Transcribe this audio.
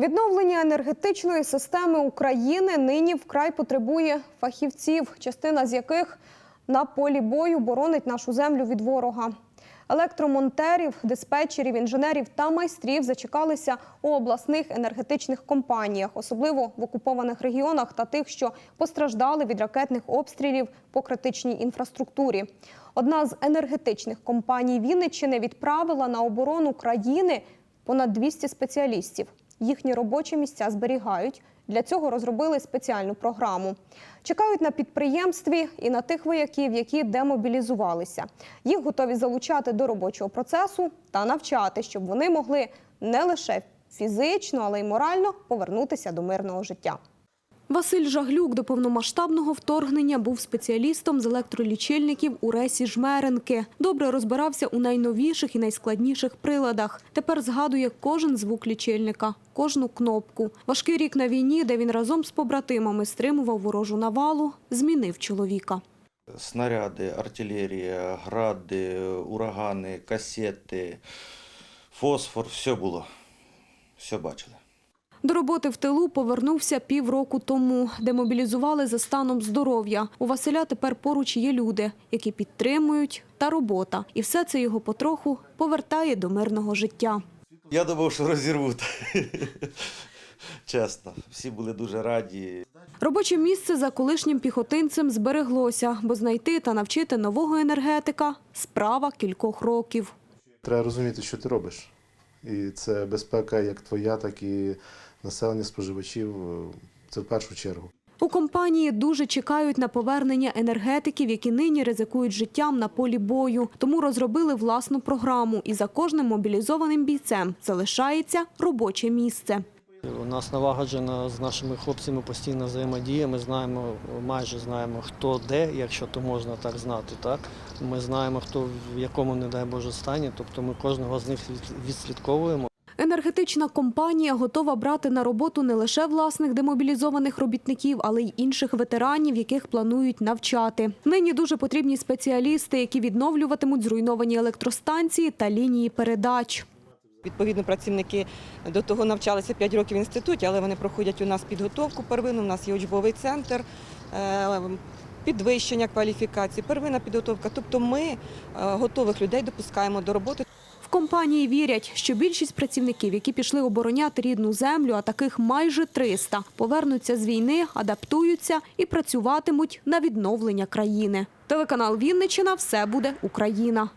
Відновлення енергетичної системи України нині вкрай потребує фахівців, частина з яких на полі бою боронить нашу землю від ворога. Електромонтерів, диспетчерів, інженерів та майстрів зачекалися у обласних енергетичних компаніях, особливо в окупованих регіонах та тих, що постраждали від ракетних обстрілів по критичній інфраструктурі. Одна з енергетичних компаній Вінниччини відправила на оборону країни понад 200 спеціалістів. Їхні робочі місця зберігають. Для цього розробили спеціальну програму. Чекають на підприємстві і на тих вояків, які демобілізувалися. Їх готові залучати до робочого процесу та навчати, щоб вони могли не лише фізично, але й морально повернутися до мирного життя. Василь Жаглюк до повномасштабного вторгнення був спеціалістом з електролічильників у ресі Жмеренки. Добре розбирався у найновіших і найскладніших приладах. Тепер згадує кожен звук лічильника, кожну кнопку. Важкий рік на війні, де він разом з побратимами стримував ворожу навалу, змінив чоловіка. Снаряди, артилерія, гради, урагани, касети, фосфор, все було. Все бачили. До роботи в тилу повернувся півроку тому. Демобілізували за станом здоров'я. У Василя тепер поруч є люди, які підтримують, та робота. І все це його потроху повертає до мирного життя. Я думав, що розірвуть. Чесно, всі були дуже раді. Робоче місце за колишнім піхотинцем збереглося, бо знайти та навчити нового енергетика – справа кількох років. Треба розуміти, що ти робиш. І це безпека як твоя, так і населення споживачів. е, Це в першу чергу. У компанії дуже чекають на повернення енергетиків, які нині ризикують життям на полі бою. Тому розробили власну програму. І за кожним мобілізованим бійцем залишається робоче місце. У нас налагоджена з нашими хлопцями постійна взаємодія. Ми знаємо, майже знаємо, хто де, якщо то можна так знати. Так ми знаємо, хто в якому, не дай Боже, стані. Тобто ми кожного з них відслідковуємо. Енергетична компанія готова брати на роботу не лише власних демобілізованих робітників, але й інших ветеранів, яких планують навчати. Нині дуже потрібні спеціалісти, які відновлюватимуть зруйновані електростанції та лінії передач. Відповідно, працівники до того навчалися 5 років в інституті, але вони проходять у нас підготовку первинну. У нас є учбовий центр, е, підвищення кваліфікації, первинна підготовка. Тобто ми е, готових людей допускаємо до роботи. В компанії вірять, що більшість працівників, які пішли обороняти рідну землю, а таких майже 300, повернуться з війни, адаптуються і працюватимуть на відновлення країни. Телеканал Вінничина все буде Україна.